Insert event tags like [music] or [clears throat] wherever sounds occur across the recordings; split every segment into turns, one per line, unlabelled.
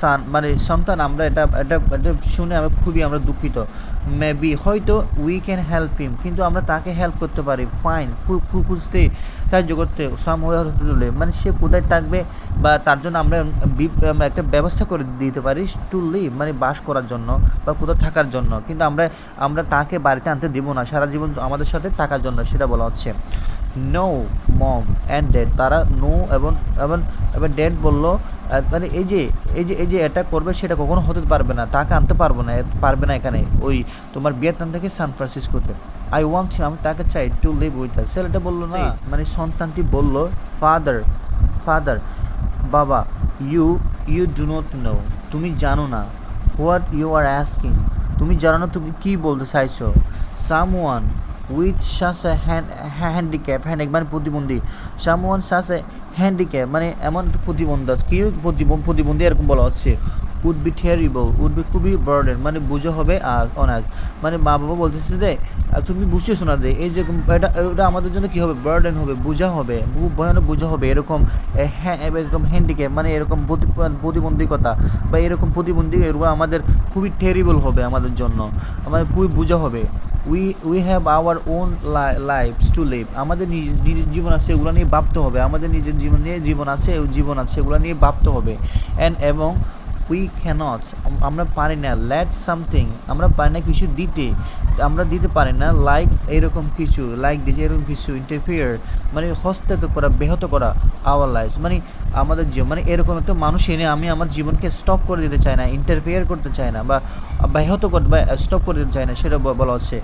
সান মানে সন্তান, আমরা এটা এটা এটা শুনে আমরা খুবই আমরা দুঃখিত। মেবি হয়তো উই ক্যান হেল্প হিম কিন্তু আমরা তাকে হেল্প করতে পারি। ফাইন খুঁজতে, সাহায্য করতে সাম হলে মানে সে কোথায় থাকবে বা তার জন্য আমরা একটা ব্যবস্থা করে দিতে পারি টু লিভ মানে বাস করার জন্য বা কোথাও থাকার জন্য। কিন্তু আমরা আমরা তাকে বাড়িতে আনতে দিব না। সারা জীবন আমাদের সাথে থাকার জন্য, সেটা বলা হচ্ছে। নো মম অ্যান্ড ডেড তারা নো এবং এবং এবার ডেড বলল মানে এই যে এই যে এই যে এটা করবে সেটা কখনো হতে পারবে না। তাকে আনতে পারব না পারবে না এখানে ওই তোমার ভিয়েতনাম থেকে সান ফ্রান্সিসকোতে। আই ওয়ান্ট আমি তাকে চাই টু লিভ উইথ হার ছেলেটা বলল না মানে সন্তানটি বলল ফাদার ফাদার বাবা you you do not know তুমি জানো না। হোয়াট ইউ আর অ্যাস্কিং তুমি জানো না তুমি কী বলতে চাইছো? Some one with সাস a handicap হ্যান্ডিক মানে প্রতিবন্ধী। সামওয়ান সাস এ হ্যান্ডিক্যাপ মানে এমন প্রতিবন্ধী কি প্রতিবন্ধী এরকম বলা হচ্ছে। Would be terrible would be খুবই বার্ডেন মানে বুঝে হবে আর অনার্স মানে মা বাবা বলতেছে যে তুমি বুঝতেছো না যে, এই যে এটা এটা আমাদের জন্য কি হবে? বার্ডেন হবে, বোঝা হবে, খুব ভয়ানক বোঝা হবে, এরকম হ্যাঁ এরকম হ্যান্ডিক্যাপ মানে এরকম প্রতি- প্রতিবন্ধকতা বা এরকম প্রতিবন্ধী এরকম আমাদের খুবই টেরিবল হবে আমাদের জন্য। আমাদের খুবই বোঝা হবে। We we have our own lives to live আমাদের নিজ নিজের জীবন আছে, এগুলো নিয়ে ভাবতে হবে। আমাদের নিজের জীবন নিয়ে জীবন আছে জীবন আছে, এগুলো নিয়ে ভাবতে হবে। অ্যান্ড এবং উই ক্যানট আমরা পারি না লেট সামথিং আমরা পারি না কিছু দিতে, আমরা দিতে পারি না লাইক এরকম কিছু লাইক দিস এরকম কিছু ইন্টারফিয়ার মানে হস্তক্ষেপ করা, ব্যাহত করা আওয়ার লাইফ মানে আমাদের জীবন মানে এরকম একটা মানুষ এনে আমি আমার জীবনকে স্টপ করে দিতে চাই না ইন্টারফিয়ার করতে চাই না, বা ব্যাহত করতে বা স্টপ করে দিতে চাই না, সেটা বলা হচ্ছে।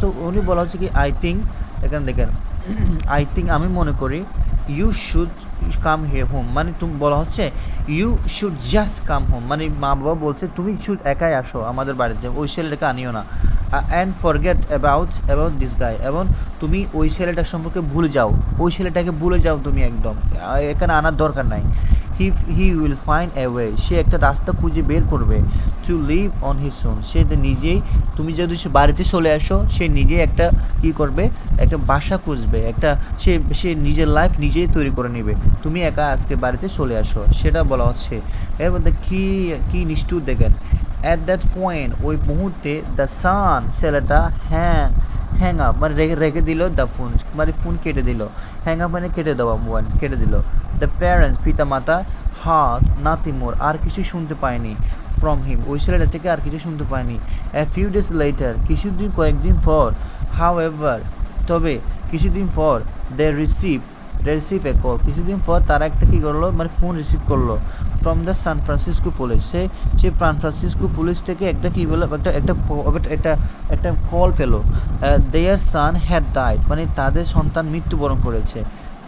তো উনি বলা হচ্ছে কি আই থিঙ্ক এখানে দেখেন [clears throat] আই থিঙ্ক আমি মনে করি you should come hey home মানে তুমি, বলা হচ্ছে you should just come home মানে মা বাবা বলছে, তুমি শুধু একাই আসো আমাদের বাড়িতে, ওই ছেলেটাকে আনিও না। And forget about about this guy এবং তুমি ওই ছেলেটার সম্পর্কে ভুলে যাও। ওই ছেলেটাকে ভুলে যাও তুমি একদম। এখানে আনার দরকার নাই। He he will find a way সে একটা রাস্তা খুঁজে বের করবে to live on his own সে যে নিজেই তুমি যদি সে বাড়িতে চলে আসো, সে নিজেই একটা কী করবে? একটা বাসা খুঁজবে, একটা সে সে নিজের লাইফ নিজেই তৈরি করে নেবে। তুমি একা আজকে বাড়িতে চলে আসো, সেটা বলা হচ্ছে। এর মধ্যে কী কী নিষ্ঠুর দেখেন। অ্যাট দ্যাট পয়েন্ট ওই মুহূর্তে দ্য সান ছেলেটা হ্যাং হ্যাং আপ মানে রেখে রেখে দিল দ্য ফোন মানে ফোন কেটে দিল। হ্যাং আপ মানে কেটে দেওয়া মোবাইল কেটে দিল। দ্য প্যারেন্টস পিতা মাতা হাত মোর আর কিছু শুনতে পায়নি ফ্রম হিম ওই ছেলেটা থেকে আর কিছু শুনতে পায়নি। এ ফিউ ডেজ লেটার কিছুদিন কয়েকদিন পর হাউ এভার তবে কিছুদিন পর they receive they receive a call কিছুদিন পর তারা একটা কী করল? মানে ফোন রিসিভ করল from the San Francisco police সে সে সান ফ্রান্সিসকো পুলিশ থেকে একটা কী বলে একটা একটা একটা একটা কল পেল। দেয়ার সান হ্যাড ডাইড মানে তাদের সন্তান মৃত্যুবরণ করেছে।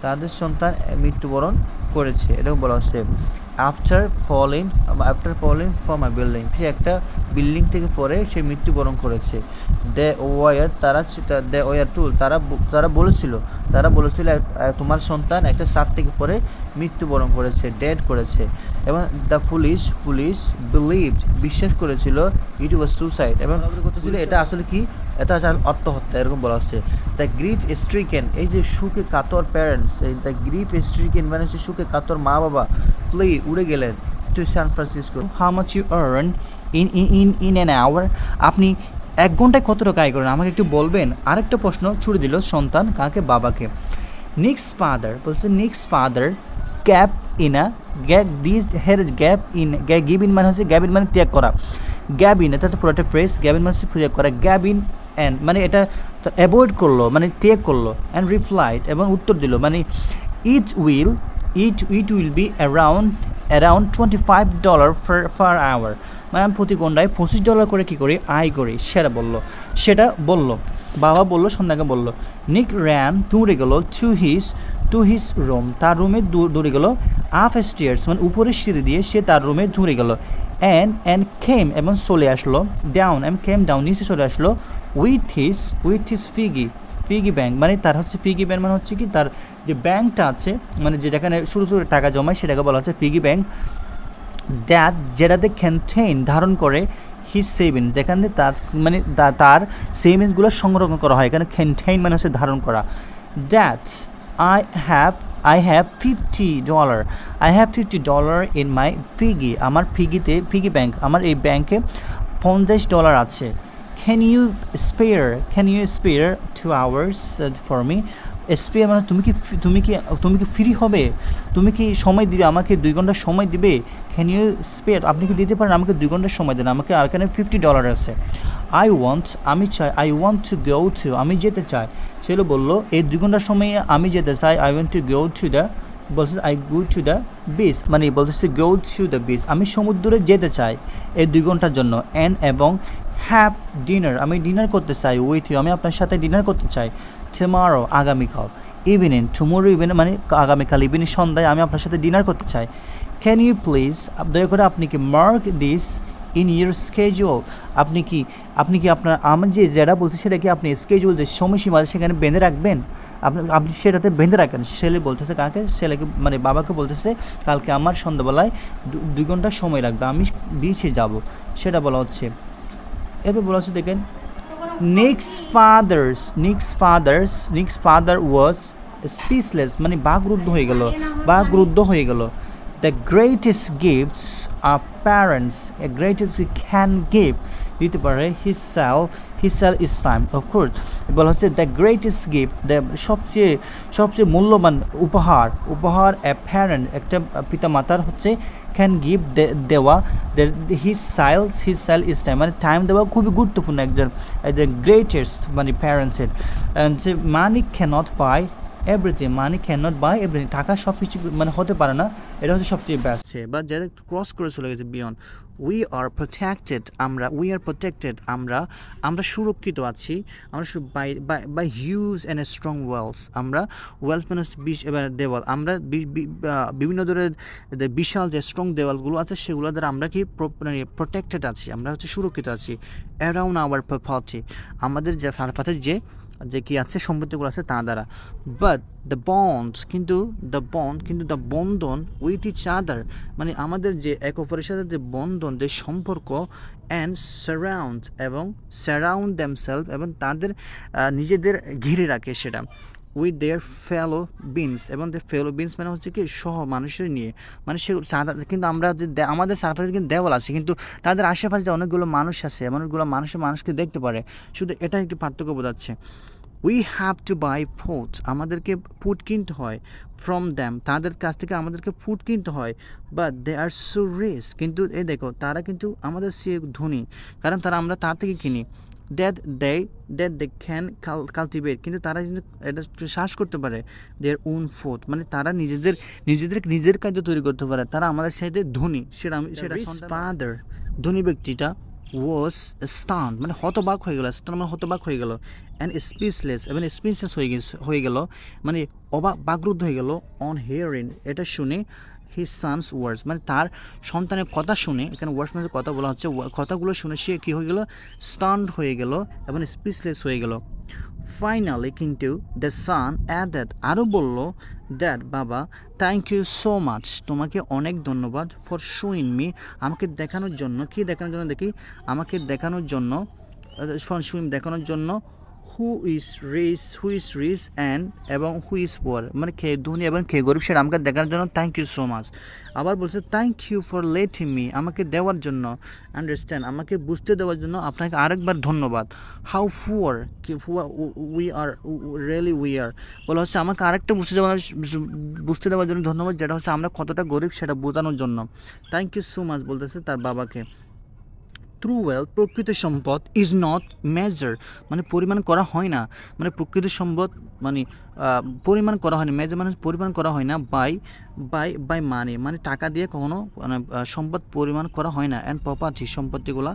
তাদের সন্তান মৃত্যুবরণ করেছে। এরকম বলা হচ্ছে after falling after falling from a building সে একটা বিল্ডিং থেকে পরে সে মৃত্যুবরণ করেছে। দে ওয়ার তারা দে ওয়ার টুল তারা তারা বলেছিল তারা বলেছিল তোমার সন্তান একটা সাত থেকে পরে মৃত্যুবরণ করেছে ডেড করেছে। এবং দ্য পুলিশ পুলিশ বিলিভ বিশ্বাস করেছিল ইট ওয়াজ সুসাইড এবং এটা আসলে কি? এটা আসলে আত্মহত্যা, এরকম বলা হচ্ছে। দ্য গ্রিফ স্ট্রিকেন এই যে সুখে কাতর প্যারেন্টস এই দ্য গ্রিফ স্ট্রিকেন মানে হচ্ছে সুখে কাতর মা বাবা প্লে উড়ে গেলেন to San Francisco
how much you earn in in in an hour আপনি এক ঘন্টায় কত টাকা আয় করেন? আমাকে একটু বলবেন। আরেকটা প্রশ্ন ছুড়ে দিল সন্তান কাকে? বাবাকে। নিক্স ফাদার বলছে Nick's father gap in a gap this her gap in give in মানে হচ্ছে গ্যাপ ইন মানে ত্যাগ করা। গ্যাব ইন এটা তো পুরো একটা ফ্রেস গ্যাব ইন মানে হচ্ছে ত্যাগ করা। গ্যাব ইন অ্যান্ড মানে এটা অ্যাভয়েড করল মানে ত্যাগ করল অ্যান্ড রিপ্লাইড এবং উত্তর দিল মানে it will it it will be around around twenty five dollar for for our মানে আমি প্রতি ঘন্টায় পঁচিশ ডলার করে কী করি? আয় করি, সেটা বলল। সেটা বলল, বাবা বলল, সন্ধ্যাকে বলল নিক র্যান দৌড়ে গেল to his to his room তার রুমে দৌড়ে গেল আপ স্টেয়ার্স মানে উপরের সিঁড়ি দিয়ে সে তার রুমে দৌড়ে গেল। অ্যান্ড অ্যান্ড খেম এবং চলে আসলো ডাউন অ্যান্ড খেম ডাউন নিচে চলে আসলো উইথ হিস উইথ হিস ফিগি পিগি ব্যাংক মানে তার হচ্ছে পিগি ব্যাংক মানে হচ্ছে কি, তার যে ব্যাংকটা আছে মানে যে যেখানে শুরু শুরু টাকা জমায়, সেটাকে বলা হচ্ছে পিগি ব্যাংক দ্যাট যেটাতে ক্যান্টেইন ধারণ করে হিজ সেভিংস যেখানে তার মানে তার সেভিংসগুলো সংরক্ষণ করা হয়, এখানে ক্যান্টেইন মানে হচ্ছে ধারণ করা that I have
I have fifty dollar I have fifty dollar in my piggy আমার ফিগিতে ফিগি ব্যাংক আমার এই ব্যাংকে পঞ্চাশ ডলার আছে। Can you spare can you spare two hours for me spare মানে তুমি কি তুমি কি তুমি কি ফ্রি হবে? তুমি কি সময় দিবে? আমাকে দুই ঘণ্টা সময় দিবে? ক্যান ইউ স্পেয়ার আপনি কি দিতে পারেন? আমাকে দুই ঘণ্টা সময় দেন। আমাকে এখানে ফিফটি ডলার আছে। আই ওয়ান্ট আমি চাই I want to go to আমি যেতে চাই। ছেলে বলল, এই দুই ঘণ্টার সময়ে আমি যেতে চাই। I want to go to the বলছে I go to the beach মানে বলতেছে গো টু দ্য বিচ আমি সমুদ্রে যেতে চাই এই দুই ঘণ্টার জন্য। অ্যান্ড এবং হ্যাভ ডিনার আমি ডিনার করতে চাই উইথ ইউ আমি আপনার সাথে ডিনার করতে চাই টুমারো আগামীকাল ইভিনিং টুমোরো ইভিনিং মানে আগামীকাল ইভিনিং সন্ধ্যায় আমি আপনার সাথে ডিনার করতে চাই। ক্যান ইউ প্লিজ দয়া করে আপনি কি mark this in your schedule আপনি কি আপনি কি আপনার, আমি যে যেটা বলছি সেটা কি আপনি স্কেজুয়াল যে সময়সীমা সেখানে বেঁধে রাখবেন? আপনি আপনি সেটাতে বেঁধে রাখেন। ছেলে বলতেছে কাকে? ছেলেকে মানে বাবাকে বলতেছে, কালকে আমার সন্ধ্যাবেলায় দুই ঘণ্টা সময় লাগবে, আমি বিচে যাব। সেটা বলা হচ্ছে। এরপর বলা হচ্ছে, দেখেন Nick's father's Nick's father's Nick's father was speechless মানে বাগরুদ্ধ হয়ে গেল বাগরুদ্ধ হয়ে গেল। The greatest gifts are parents a greatest can give দিতে পারে his cell his cell is time of course বলা হচ্ছে দ্য গ্রেটেস্ট গিফট দ্য সবচেয়ে সবচেয়ে মূল্যবান উপহার উপহার এ প্যারেন্ট একটা পিতা মাতার হচ্ছে ক্যান গিভ দেওয়া his child's his child is time মানে টাইম দেওয়া খুবই গুরুত্বপূর্ণ একজন দ্য গ্রেটেস্ট মানে প্যারেন্টসের money cannot buy everything money can not buy everything টাকা সব কিছু মানে হতে পারে না, এটা হচ্ছে সবচেয়ে ব্যাস্ট বা যারা ক্রস করে চলে গেছে বিয়ন্ড উই আর প্রোটেক্টেড আমরা উই আর প্রোটেক্টেড আমরা আমরা সুরক্ষিত আছি, আমরা by by huge and strong walls আমরা ওয়েলস মানে বিশ দেওয়াল, আমরা বিভিন্ন ধরনের বিশাল যে স্ট্রং দেওয়ালগুলো আছে, সেগুলো দ্বারা আমরা কি মানে প্রোটেক্টেড আছি, আমরা হচ্ছে সুরক্ষিত আছি অ্যারাউন্ড আওয়ার প্রপার্টি আমাদের যে ফারফাতে যে যে কি আছে, সম্পত্তিগুলো আছে তা দ্বারা বাট দ্য বন্ড কিন্তু দ্য বন্ড কিন্তু দ্য বন্ধন উইথ ইচ আদার মানে আমাদের যে এক অপরের সাথে যে বন্ধন, যে সম্পর্ক অ্যান্ড সারাউন্ড এবং সারাউন্ড দ্যামসেলফ এবং তাদের নিজেদের ঘিরে রাখে সেটা। উইথ দেয়ার ফেলো বিনস এবং দ্য ফেলো বিনস মানে হচ্ছে কি সহ মানুষের নিয়ে। মানে সে কিন্তু আমরা যে দে- আমাদের সারফাসে কিন্তু দেওয়াল আছে, কিন্তু তাদের আশেপাশে অনেকগুলো মানুষ আছে অনেকগুলো মানুষের মানুষকে দেখতে পারে। শুধু এটা একটু পার্থক্য বোঝাচ্ছে। We have to buy food আমাদেরকে ফুড কিনতে হয় ফ্রম দ্যাম তাদের কাছ থেকে আমাদেরকে ফুড কিনতে হয় বাট দে আর সো রিস কিন্তু এ দেখো তারা কিন্তু আমাদের সে ধনী কারণ তারা আমরা তার থেকে কিনি। That they that they can cultivate কিন্তু তারা কিন্তু এটা শ্বাস করতে পারে দেয়ার ওন ফুড মানে তারা নিজেদের নিজেদের নিজের কাজ তৈরি করতে পারে। তারা আমাদের সাথে ধনী। সেটা আমি সেটা ফাদার ধনী ব্যক্তিটা ওয়াজ স্টান মানে হতবাক হয়ে গেল। স্টান মানে হতবাক হয়ে গেল। অ্যান্ড স্পিচলেস এবং স্পিচলেস হয়ে গেছে, হয়ে গেল। মানে অবাক, বাকরুদ্ধ হয়ে গেল অন হিয়ারিং এটা শুনে হিজ সানস ওয়ার্ডস মানে তার সন্তানের কথা শুনে, এখানে ওয়ার্ডস মানে কথা বলা হচ্ছে কথাগুলো শুনে সে কী হয়ে গেল? স্টান্ড হয়ে গেল এবং স্পিচলেস হয়ে গেল। ফাইনালি কিন্তু দ্য সান অ্যাডেড আরও বলল দ্যাট বাবা থ্যাংক ইউ সো মাচ তোমাকে অনেক ধন্যবাদ ফর শোইং মি আমাকে দেখানোর জন্য, কি দেখানোর জন্য দেখি? আমাকে দেখানোর জন্য ফর শোইং দেখানোর জন্য who is rich who is rich and এবং হু ইজ পোয়ার মানে খে ধনী এবং খে গরিব সেটা আমাকে দেখার জন্য থ্যাংক ইউ সো মাচ আবার বলছে thank you for letting me আমাকে দেওয়ার জন্য আন্ডারস্ট্যান্ড আমাকে বুঝতে দেওয়ার জন্য আপনাকে আরেকবার ধন্যবাদ। হাউ ফুয়ার কি fewer we are really we are বলা হচ্ছে, আমাকে আরেকটা বুঝতে দেওয়ার বুঝতে দেওয়ার জন্য ধন্যবাদ, যেটা হচ্ছে আমরা কতটা গরিব সেটা বোঝানোর জন্য। থ্যাংক ইউ সো মাচ বলতেছে তার বাবাকে। ট্রু ওয়েলথ প্রকৃত সম্পদ ইজ নট মেজার মানে পরিমাণ করা হয় না। মানে প্রকৃত সম্পদ মানে পরিমাণ করা হয় না। মেজার মানে পরিমাণ করা হয় না বাই বাই বাই মানে মানে টাকা দিয়ে কখনো মানে সম্পদ পরিমাণ করা হয় না। অ্যান্ড প্রপার্টি সম্পত্তিগুলো,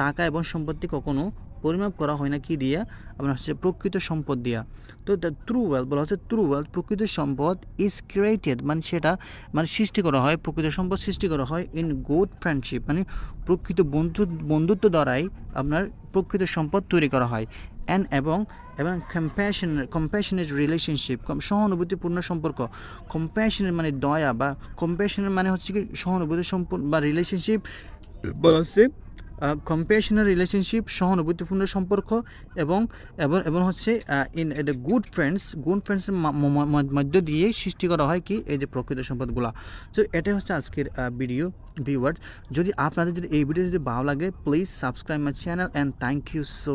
টাকা এবং সম্পত্তি কখনো পরিমাপ করা হয় না কি দিয়ে? আপনার হচ্ছে প্রকৃত সম্পদ দিয়া। তো ট্রু ওয়েলথ বলা হচ্ছে ট্রু ওয়েলথ প্রকৃত সম্পদ ইজ ক্রিয়েটেড মানে সেটা মানে সৃষ্টি করা হয়, প্রকৃত সম্পদ সৃষ্টি করা হয় ইন গুড ফ্রেন্ডশিপ মানে প্রকৃত বন্ধু, বন্ধুত্ব দ্বারাই আপনার প্রকৃত সম্পদ তৈরি করা হয়। অ্যান্ড এবং এবং কম্প্যাশন কম্প্যাশনের রিলেশনশিপ সহানুভূতিপূর্ণ সম্পর্ক। কম্প্যাশনের মানে দয়া বা কম্প্যাশনের মানে হচ্ছে কি সহানুভূতি সম্পূর্ণ বা রিলেশনশিপ বলা হচ্ছে কম্পেশনাল রিলেশনশিপ সহানুভূতিপূর্ণ সম্পর্ক এবং এবং এবং হচ্ছে ইন এটা গুড ফ্রেন্ডস গুড ফ্রেন্ডসের মধ্য দিয়ে সৃষ্টি করা হয় কি? এই যে প্রকৃত সম্পদগুলো। তো এটাই হচ্ছে আজকের ভিডিও ভিউয়ার যদি আপনাদের যদি এই ভিডিও যদি ভালো লাগে please subscribe my channel and thank you so